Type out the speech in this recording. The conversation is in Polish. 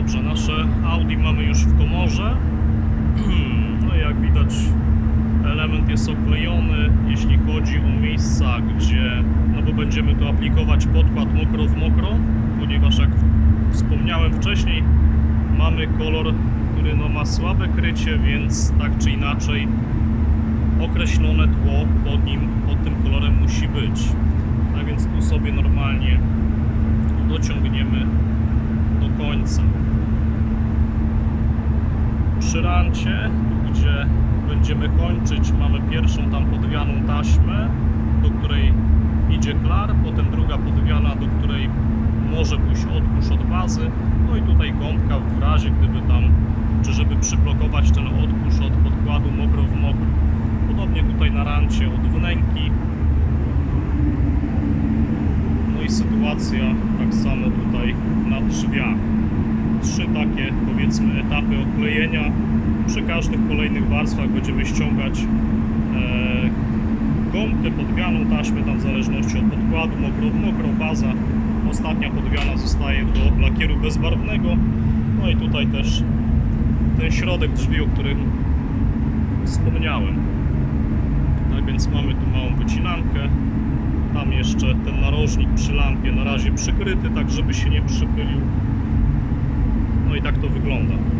dobrze, nasze Audi mamy już w komorze. No jak widać element jest oklejony, jeśli chodzi o miejsca, gdzie, no bo będziemy tu aplikować podkład mokro w mokro, ponieważ jak wspomniałem wcześniej, mamy kolor, który no ma słabe krycie, więc tak czy inaczej określone tło pod nim, pod tym kolorem musi być. Tak więc tu sobie normalnie dociągniemy do końca. Przy rancie, gdzie będziemy kończyć, mamy pierwszą tam podwianą taśmę, do której idzie klar, potem druga podwiana, do której może pójść odkurz od bazy, no i tutaj gąbka w razie gdyby tam, czy żeby przyblokować ten odkurz od podkładu mokro w mokro. Podobnie tutaj na rancie od wnęki. No i sytuacja tak samo tutaj na drzwiach. Trzy takie powiedzmy etapy oklejenia. Przy każdych kolejnych warstwach będziemy ściągać e, gąbkę, podwianą taśmę tam w zależności od podkładu, mokro, mokro baza. Ostatnia podwiana zostaje do lakieru bezbarwnego. No i tutaj też ten środek drzwi, o którym wspomniałem. Tak więc mamy tu małą wycinankę. Tam jeszcze ten narożnik przy lampie na razie przykryty, tak żeby się nie przychylił. No i tak to wygląda.